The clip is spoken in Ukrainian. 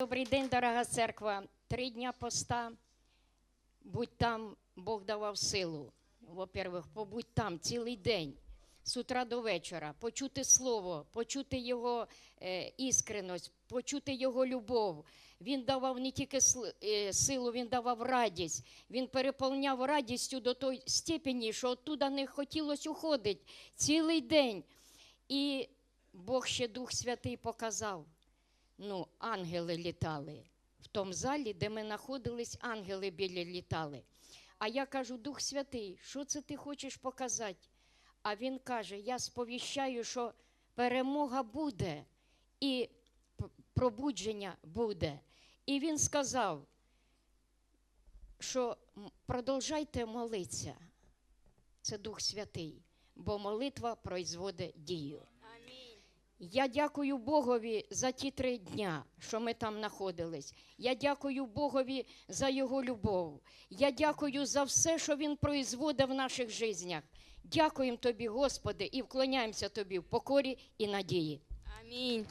Добрий день, дорога церква. Три дня поста. Будь там, Бог давав силу. Во-первых, побудь там цілий день, з утра до вечора, почути слово, почути його е, іскреність, почути його любов. Він давав не тільки е, силу, він давав радість. Він переповняв радістю до той степені, що оттуда не хотілося уходити цілий день. І Бог ще Дух Святий показав ну, ангели літали. В тому залі, де ми знаходились, ангели білі літали. А я кажу, Дух Святий, що це ти хочеш показати? А він каже: Я сповіщаю, що перемога буде і пробудження буде. І він сказав, що продовжайте молитися. Це Дух Святий, бо молитва производить дію. Я дякую Богові за ті три дня, що ми там знаходились. Я дякую Богові за Його любов. Я дякую за все, що Він производить в наших життях. Дякуємо Тобі, Господи, і вклоняємося Тобі в покорі і надії. Амінь.